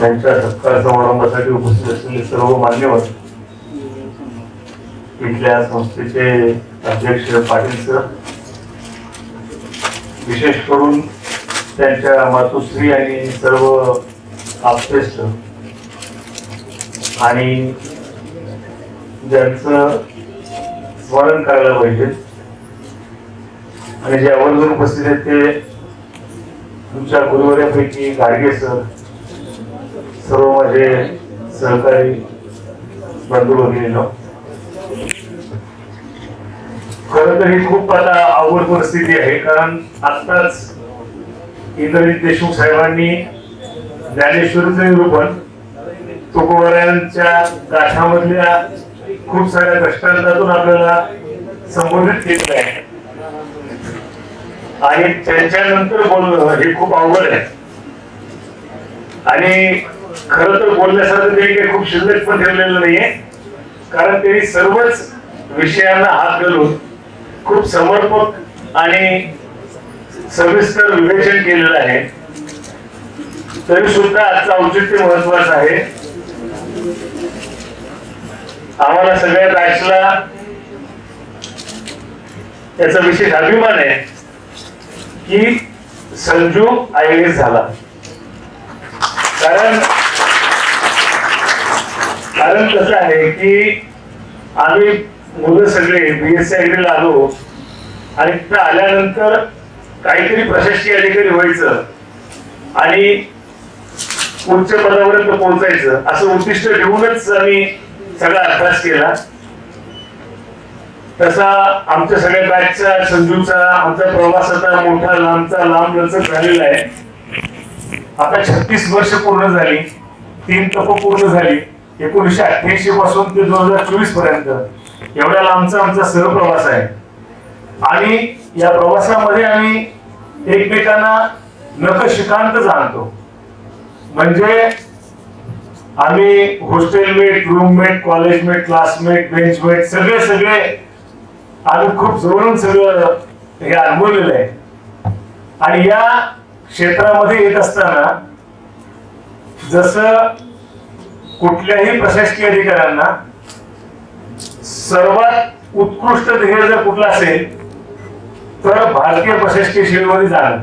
त्यांच्या सत्कार समारंभासाठी उपस्थित असलेले सर्व मान्यवर इथल्या संस्थेचे अध्यक्ष पाटील सर विशेष करून त्यांच्या मातुश्री आणि सर्व आपश्रेष्ठ आणि ज्यांचं स्मरण करायला पाहिजे आणि जे आवर्जून उपस्थित आहेत ते तुमच्या गुरुवर्यापैकी गाडगे सर सर्व माझे सहकारी बंधू भगिनीनो खर तर ही खूप आता अवघड परिस्थिती आहे कारण आत्ताच इंद्रजित देशमुख साहेबांनी ज्ञानेश्वरीचं निरूपण तुकोबऱ्यांच्या गाठामधल्या खूप साऱ्या दृष्टांतातून आपल्याला संबोधित केलेलं आहे. आणि त्यांच्यानंतर बोलणं हे खूप अवघड आहे. आणि खर तर बोलण्यासारखं ते काही खूप शिल्लक पण ठेवलेलं नाहीये. कारण त्यांनी सर्वच विषयांना हात घालून खूप समर्पक आणि सविस्तर विवेचन केलेलं आहे. तरी सुद्धा आजचं औचित्य महत्वाचं आहे. आम्हाला सगळ्या बॅचला त्याचा विशेष अभिमान आहे की संजू आय झाला. कारण कारण कसं आहे की आम्ही मुलं सगळे बीएससी ऍग्रीला आलो आणि तिथं आल्यानंतर काहीतरी प्रशासकीय अधिकारी व्हायचं आणि उच्च पदापर्यंत पोहोचायचं असं उद्दिष्ट ठेवूनच आम्ही सगळा अभ्यास केला. तसा आमच्या सगळ्या बॅचचा संजूचा आमचा प्रवास आता मोठा लांबचा लांब लचक झालेला आहे. आता छत्तीस वर्ष पूर्ण झाली. तीन तप पूर्ण झाली. एकोणीशे अठ्ठ्याऐंशी पासून ते दोन हजार चोवीसपर्यंत. एवढ्या लांबचा आमचा सहप्रवास आहे. आणि या प्रवासामध्ये आम्ही एकमेकांना नकशिकांत जाणतो. म्हणजे आम्ही hostelmate roommate collegemate classmate benchmate सगळे सगळे आम्ही खूप जवळून सगळं हे अनुभवलेलं आहे. आणि या क्षेत्रामध्ये येत असताना जसं कुठल्याही प्रशासकीय अधिकाऱ्यांना सर्वात उत्कृष्ट ध्येय जर कुठला असेल तर भारतीय प्रशासकीय सेवेमध्ये जाणं.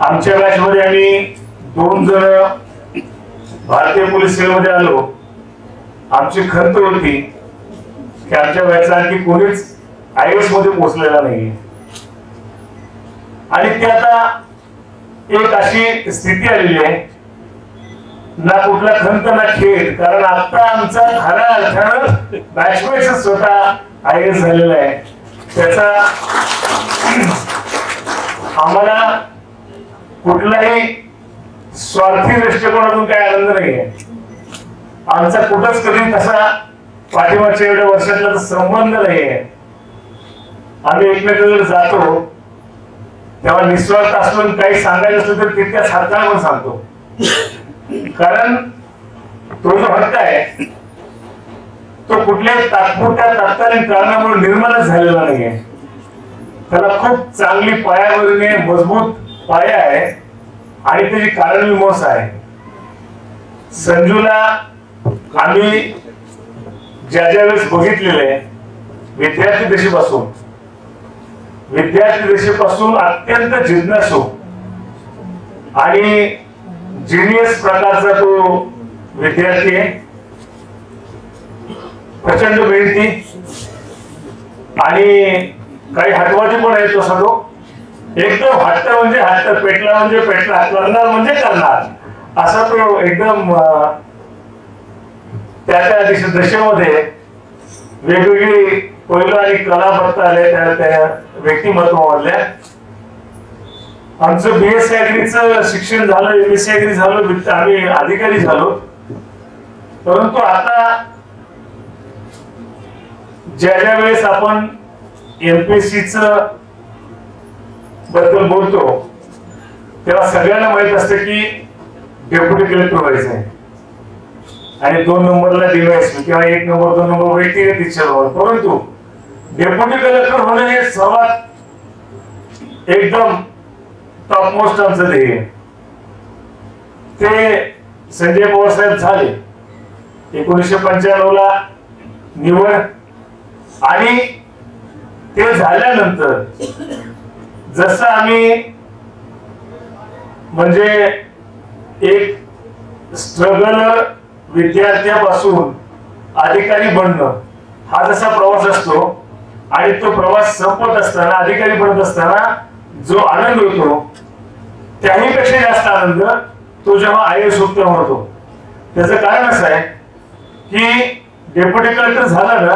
आमच्या बॅच मध्ये आम्ही दोन जण भारतीय पोलीस सेवेमध्ये आलो. आमची खंत होती की आमच्या बॅचला आणखी कोणीच आय एसमध्ये पोहोचलेला नाही आणि ते आता एक अशी स्थिती आलेली आहे ना कुठला खंत ना खेळ. कारण आता आमचा खऱ्या अर्थानं बॅचमेट स्वतः आय एस झालेला आहे. त्याचा आम्हाला कुठलाही स्वार्थी दृष्टिकोनातून काही आनंद नाही आहे आमचा कुठंच कधी तसा पाठिंबाच्या एवढ्या वर्षातला संबंध नाही आहे आम्ही एकमेकांकडे जातो. तेव्हा निस्वार्थ असून काही सांगायचं असलं तर तितक्याच हाताने सांगतो. कारण तो जो हक्क आहे तो कुठल्याही तात्पुरत्या तात्कालीन कारणामुळे निर्माणच झालेला नाहीये. त्याला खूप चांगली पायावरीने मजबूत पाया आहे आणि त्याची कारण विमोस आहे. संजूला आम्ही ज्या ज्या वेळेस बघितलेलं आहे विद्यार्थी दशेपासून विद्यार्थी दशेपासून अत्यंत जिज्ञासू आणि जिनियस प्रकारचा तो विद्यार्थी आहे. प्रचंड मेहनती. आणि काही हटवाजी पण आहे तसा तो एकदम हट्ट म्हणजे हट्ट पेटला म्हणजे पेटला करणार म्हणजे करणार. असा तो एकदम त्या त्या दिश- दशेमध्ये वेगवेगळी पैलू आणि कला बघता आल्या त्या त्या व्यक्तिमत्वामधल्या आमचं बीएससी अॅग्रीचं शिक्षण झालं एमएससी अॅग्री झालं आम्ही अधिकारी झालो. परंतु आता ज्या ज्या वेळेस आपण एमपीएससीच बद्दल बोलतो तेव्हा सगळ्यांना माहीत असतं की डेप्युटी कलेक्टर व्हायचं आहे आणि दोन नंबरला डीवायएसपी किंवा एक नंबर दोन नंबर व्यक्तिगत इच्छा परंतु डेप्युटी कलेक्टर होणे हे सर्वात एकदम टॉप मोस्ट आमचं ध्येय ते संजय पवार साहेब झाले. एकोणीसशे पंच्याण्णव ला निवड आणि ते झाल्यानंतर जसं आम्ही म्हणजे एक स्ट्रगल विद्यार्थ्यापासून अधिकारी बनणं हा जसा प्रवास असतो आणि तो प्रवास संपत असताना अधिकारी बनत असताना जो आनंद होतो त्याही पेक्षा जास्त आनंद? तो जेव्हा आय एस उत्तम होतो. त्याचं कारण असं आहे की डेप्युटी कलेक्टर झाला ना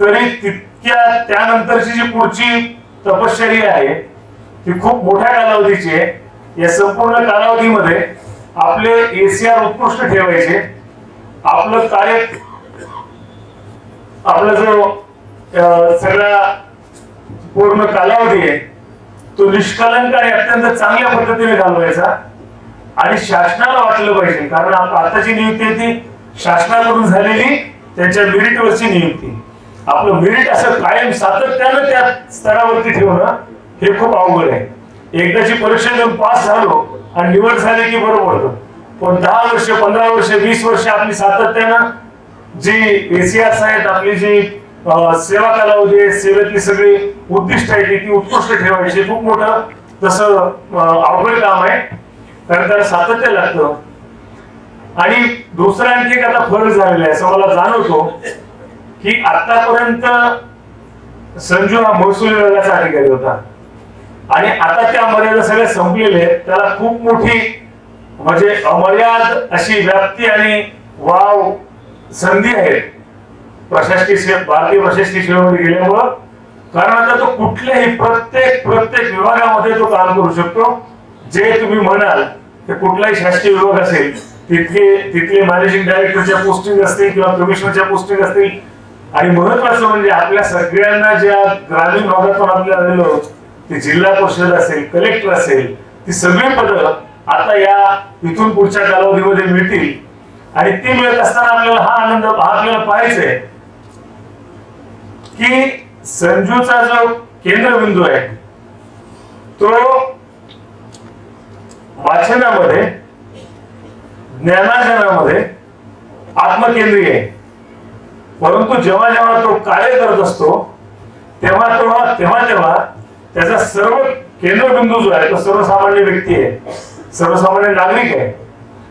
तरी तितक्या त्यानंतरची जी पुढची तपश्चर्या आहे ती खूप मोठ्या कालावधीची आहे. या संपूर्ण कालावधीमध्ये आपले एसीआर उत्कृष्ट ठेवायचे. आपलं कार्य आपला जो सगळा पूर्ण कालावधी आहे तो निष्कलंक आणि अत्यंत चांगल्या पद्धतीने घालवायचा आणि शासनाला वाटलं पाहिजे. कारण आताची नियुक्ती आहे ती शासनाकडून झालेली त्यांच्या मेरिटवरची नियुक्ती. आपलं मेरिट असं कायम सातत्यानं त्या स्तरावरती ठेवणं हे खूप अवघड आहे. एकदाची परीक्षा देऊन पास झालो आणि निवड झाली की बरोबर पण दहा वर्ष पंधरा वर्ष वीस वर्ष आपली सातत्यानं जी एसीआर आहेत आपली जी सेवा कालावधी आहे सेवेतली सगळी उद्दिष्ट आहे ती- उत्कृष्ट ठेवायची खूप मोठं तसं अवघड काम आहे. कारण त्याला सातत्य लागतं. आणि दुसरा आणखी एक आता फरक झालेला आहे असं मला जाणवतो की आतापर्यंत संजू हा महसूल विभागाचा अधिकारी होता. आणि आता त्या मर्यादा सगळ्या संपलेल्या आहेत. त्याला खूप मोठी म्हणजे अमर्याद अशी व्याप्ती आणि वाव संधी आहे प्रशासकीय सेवा भारतीय प्रशासकीय सेवेमध्ये गेल्यामुळं कारण आता तो कुठल्याही प्रत्येक प्रत्येक विभागामध्ये तो काम करू शकतो. जे तुम्ही म्हणाल ते कुठलाही शासकीय विभाग असेल तिथले तिथले मॅनेजिंग डायरेक्टरच्या पोस्टिंग असतील किंवा कमिशनरच्या पोस्टिंग असतील. आणि महत्वाचं म्हणजे आपल्या सगळ्यांना ज्या ग्रामीण भागातून आपल्याला आलेलो ते जिल्हा परिषद असेल कलेक्टर असेल ती सगळी पदं आता या इथून पुढच्या कालावधीमध्ये मिळतील. आणि ती मिळत असताना आपल्याला हा आनंद हा आपल्याला पाहायचा आहे की संजूचा जो केंद्रबिंदू आहे तो वाचनामध्ये ज्ञानार्जनामध्ये आत्मकेंद्रीय आहे. परंतु जेव्हा जेव्हा तो कार्य करत असतो तेव्हा तेव्हा तेव्हा तेव्हा त्याचा सर्व केंद्रबिंदू जो आहे तो सर्वसामान्य व्यक्ती आहे सर्वसामान्य नागरिक आहे.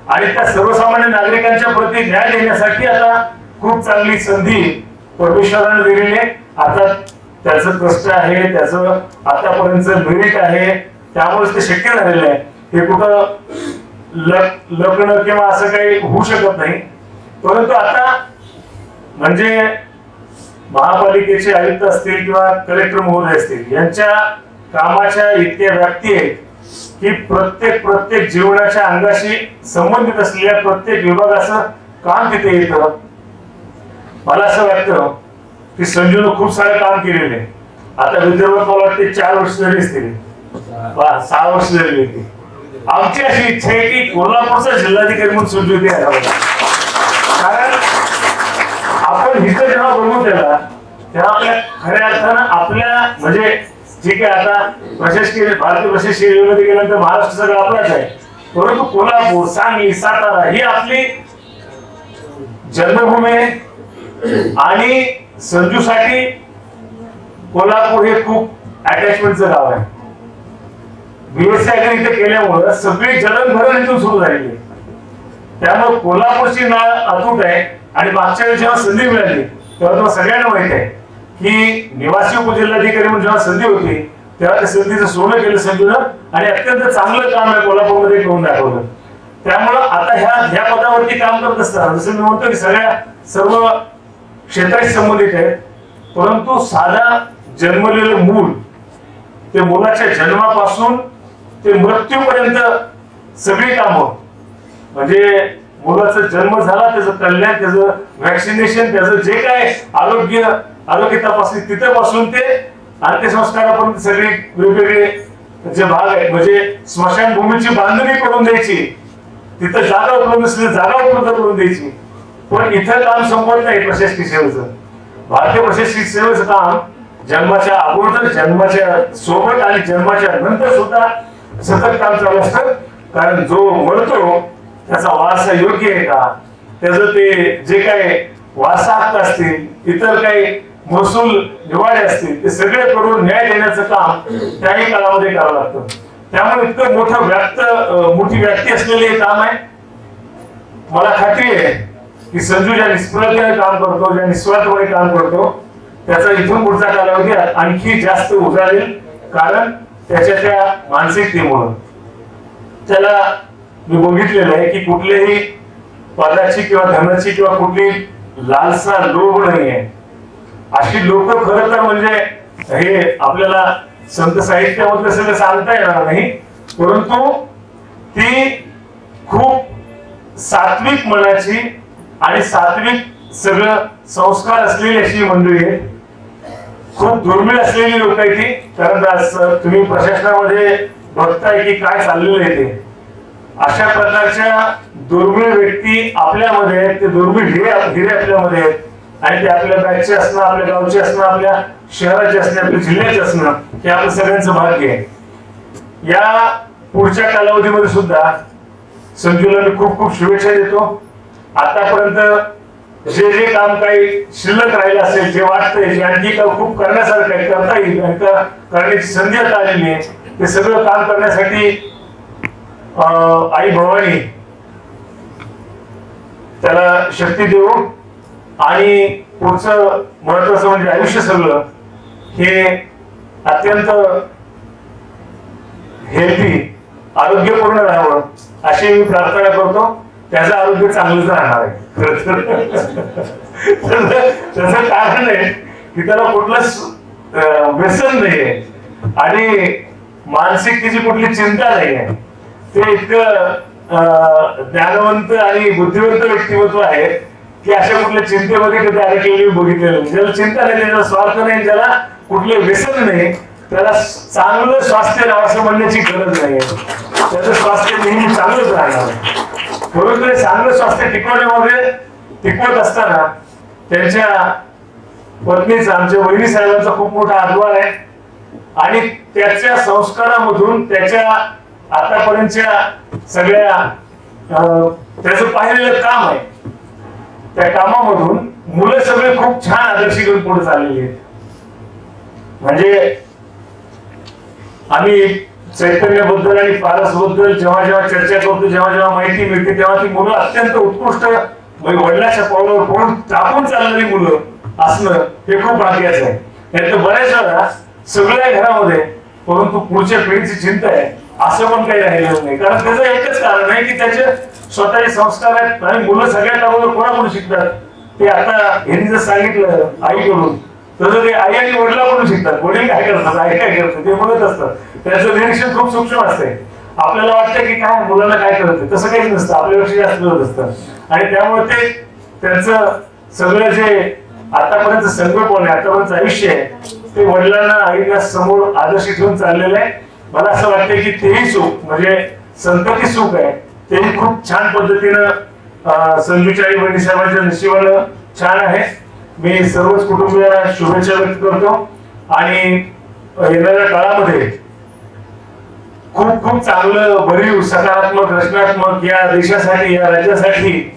आणि त्या सर्वसामान्य नागरिकांच्या प्रती न्याय देण्यासाठी आता खूप चांगली संधी परमेश्वराने दिलेले. आता त्याचं कष्ट आहे त्याचं आतापर्यंत मेरिट आहे त्यामुळेच ते शक्य झालेलं आहे. हे कुठं लग्न किंवा असं काही होऊ शकत नाही. परंतु आता म्हणजे महापालिकेचे आयुक्त असतील किंवा कलेक्टर महोदय असतील यांच्या कामाच्या इतक्या व्याप्ती आहेत की प्रत्येक प्रत्येक जीवनाच्या अंगाशी संबंधित असलेल्या प्रत्येक विभागाचं काम तिथे येतं. मला असं वाटतं की संजूनं खूप सारे काम केलेले. आता विदर्भात मला वाटते चार वर्ष झाली असतील. सहा वर्ष झाली होती. आमची अशी इच्छा आहे की कोल्हापूरचा जिल्हाधिकारी म्हणून संजू ते कारण आपण इथं जेव्हा बघू त्याला तेव्हा आपल्या खऱ्या अर्थानं आपल्या म्हणजे ठीक आहे आता प्रशासकीय भारतीय प्रशासकीय रेल्वेमध्ये गेल्यानंतर महाराष्ट्र सगळं आपलाच आहे. परंतु कोल्हापूर सांगली सातारा ही आपली जन्मभूमी आहे. आणि संजूसाठी कोल्हापूर हे खूप अटॅचमेंटचं गाव आहे. बीएससी केल्यामुळं सगळी जडणभरण इथून सुरू झालेली आहे. त्यामुळे कोल्हापूरची नाळ अतूट आहे आणि मागच्या वेळी जेव्हा संधी मिळाली तेव्हा तुम्हाला सगळ्यांना माहीत आहे की निवासी उपजिल्हाधिकारी म्हणून जेव्हा संधी होती तेव्हा त्या संधीचं सोनं केलं संजूनं आणि अत्यंत चांगलं काम आहे कोल्हापूरमध्ये करून दाखवलं. त्यामुळं आता ह्या ह्या पदावरती काम करत असताना जसं मी म्हणतो की सगळ्या सर्व क्षेत्राशी संबंधित आहे. परंतु साधा जन्मलेलं मूल ते मुलाच्या जन्मापासून ते मृत्यूपर्यंत सगळी कामं म्हणजे मुलाचा जन्म झाला त्याचं कल्याण त्याचं व्हॅक्सिनेशन त्याचं जे काय आरोग्य आरोग्य तपासणी तिथं पासून ते अंत्यसंस्कारापर्यंत सगळे वेगवेगळे जे भाग आहेत म्हणजे स्मशानभूमीची बांधणी करून द्यायची तिथं जागा उपलब्ध जागा उपलब्ध करून द्यायची. पण इथं काम संपत नाही प्रशासकीय सेवेचं. भारतीय प्रशासकीय सेवेचं काम जन्माच्या अगोदर जन्माच्या सोबत आणि जन्माच्या नंतर सुद्धा सतत काम चालू असतं. कारण जो मरतो त्याचा वारसा योग्य आहे का? त्याचं ते जे काही वारसा हक्क असतील इतर काही महसूल निवाडे असतील ते सगळे करून न्याय देण्याचं काम त्याही काळामध्ये करावं लागतं. त्यामुळे इतकं मोठं व्याप्त मोठी व्याप्ती असलेले हे काम आहे. मला खात्री आहे की संजू ज्या निष्प्रज्ञाने काम करतो ज्या निस्वार्थपणे काम करतो त्याचा इथून पुढचा कालावधी आणखी जास्त उजाळेल कारण त्याच्या त्या मानसिकतेमुळं त्याला मी बघितलेलं आहे की कुठल्याही पदाची किंवा धनाची किंवा कुठली लालसा लोभ नाही आहे अशी लोक खर तर म्हणजे हे आपल्याला संत साहित्यामधलं सगळं सांगता येणार नाही परंतु ती खूप सात्विक मनाची आणि सात्विक सगळं संस्कार असलेली अशी मंडळी आहे खूप दुर्मिळ असलेली लोक आहे ती. कारण तुम्ही प्रशासनामध्ये बघताय की काय चाललेलं आहे ते. अशा प्रकारच्या दुर्मिळ व्यक्ती आपल्यामध्ये आहेत ते दुर्मिळ हिरे हिरे आपल्यामध्ये आहेत. आणि ते आपल्या बॅचचे असणं आपल्या गावचे असणं आपल्या शहराचे असणं आपल्या जिल्ह्याचे असणं हे आपलं सगळ्यांचं भाग्य आहे. या पुढच्या कालावधीमध्ये सुद्धा संजूला मी खूप खूप शुभेच्छा देतो. आतापर्यंत जे जे काम काही शिल्लक राहिलं असेल जे वाटतंय जे आणखी खूप करण्यासारखं आहे करता येईल करण्याची संधी आता आलेली आहे ते सगळं काम करण्यासाठी अं, आई भवानी त्याला शक्ती देऊ आणि पुढचं महत्वाचं म्हणजे आयुष्य सगळं हे अत्यंत हेल्दी आरोग्यपूर्ण राहावं अशी मी प्रार्थना करतो. त्याचं आरोग्य चांगलंच राहणार आहे. त्याचं कारण आहे की त्याला कुठलंच व्यसन नाहीये. आणि मानसिकतेची कुठली चिंता नाहीये. ते इतकं अं, ज्ञानवंत आणि बुद्धिवंत व्यक्तिमत्व आहे की अशा कुठल्या चिंतेमध्ये कधी अडकलेली बघितलेलं ज्याला चिंता नाही त्याला स्वार्थ नाही ज्याला कुठले व्यसन नाही त्याला चांगलं स्वास्थ्य असं म्हणण्याची गरज नाही त्याचं स्वास्थ्य नेहमी चांगलंच राहणार आहे. चांगलं स्वास्थ्य टिकवण्यामध्ये टिकवत असताना त्यांच्या पत्नीचा आमच्या वहिनी साहेबांचा खूप मोठा हातभार आहे आणि त्याच्या संस्कारामधून त्याच्या आतापर्यंतच्या सगळ्या अं, त्याचं पाहिलेलं काम आहे त्या कामामधून मुलं सगळे खूप छान आदर्श घेऊन पुढे चाललेली आहेत म्हणजे आम्ही चैतन्याबद्दल आणि पारसबद्दल जेव्हा जेव्हा चर्चा करतो जेव्हा जेव्हा माहिती मिळते तेव्हा ती मुलं अत्यंत उत्कृष्ट म्हणजे वडिलाच्या पावलावर पळून टाकून चालणारी मुलं असणं हे खूप भाग्याचं आहे. नाहीतर बऱ्याच वेळा सगळ्या घरामध्ये परंतु पुढच्या पिढीची चिंता आहे असं पण काही राहिलेलं नाही. कारण त्याचं एकच कारण आहे की त्याचे स्वतःचे संस्कार आहेत आणि मुलं सगळ्यात अगोदर कोणाकडून शिकतात? ते आता यांनी जर सांगितलं आईकडून तसं ते आई आणि वडिलाकडून शिकतात. वडील काय करतात? आई काय करतात ते बघत असतात. त्याचं निरीक्षण खूप सूक्ष्म असते. आपल्याला वाटतं की काय मुलांना काय करत तसं काहीच नसतं. आपल्यापेक्षा जास्त करत असतं. आणि त्यामुळे ते त्यांचं सगळं जे आतापर्यंत संकल्पना आहे आतापर्यंत आयुष्य आहे ते वडिलांना आईला समोर आदर्श ठेवून चाललेलं आहे. मला असं वाटतं की तेही सुख म्हणजे संतती सुख आहे. तेही खूप छान पद्धतीनं अं, संजूच्या आई वडील साहेबांच्या नशिबानं छान आहे. मी सर्वच कुटुंबियांना शुभेच्छा व्यक्त करतो. आणि येणाऱ्या काळामध्ये खूप खूप चांगलं भरीव सकारात्मक रचनात्मक या देशासाठी या राज्यासाठी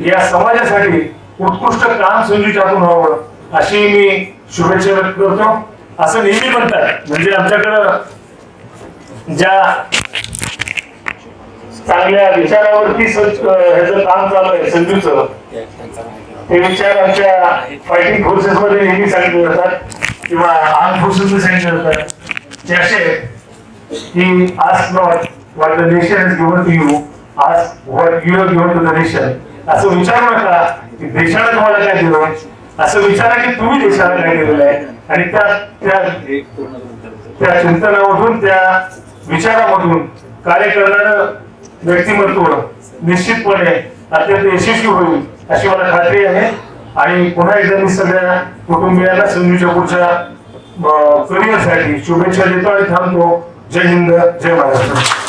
या समाजासाठी उत्कृष्ट काम संधी टाकून व्हावं अशी मी शुभेच्छा व्यक्त करतो. असं नेहमी म्हणतात. म्हणजे आमच्याकडं ज्या चांगल्या विचारावरती सं- ह्याचं काम चालू आहे संजूचं ते विचार आमच्या फायटिंग फोर्सेस मध्ये नेहमी सांगितले जातात किंवा आर्म फोर्सेस मध्ये सांगितले जातात ते असे की आज not what the nation has given to you आज what you have given to the nation. असं विचारू नका की देशाला तुम्हाला काय दिलं असं विचारा की तुम्ही देशाला काय दिलेलं आहे. आणि त्या त्या त्या चिंतनामधून त्या विचारामधून कार्य करणारं व्यक्तिमत्व निश्चितपणे अत्यंत यशस्वी होईल. अशी मला खात्री आहे. आणि पुन्हा एकदा मी सगळ्या कुटुंबियांना संजूच्या पुढच्या करिअरसाठी शुभेच्छा देतो आणि थांबतो. जय हिंद जय महाराष्ट्र.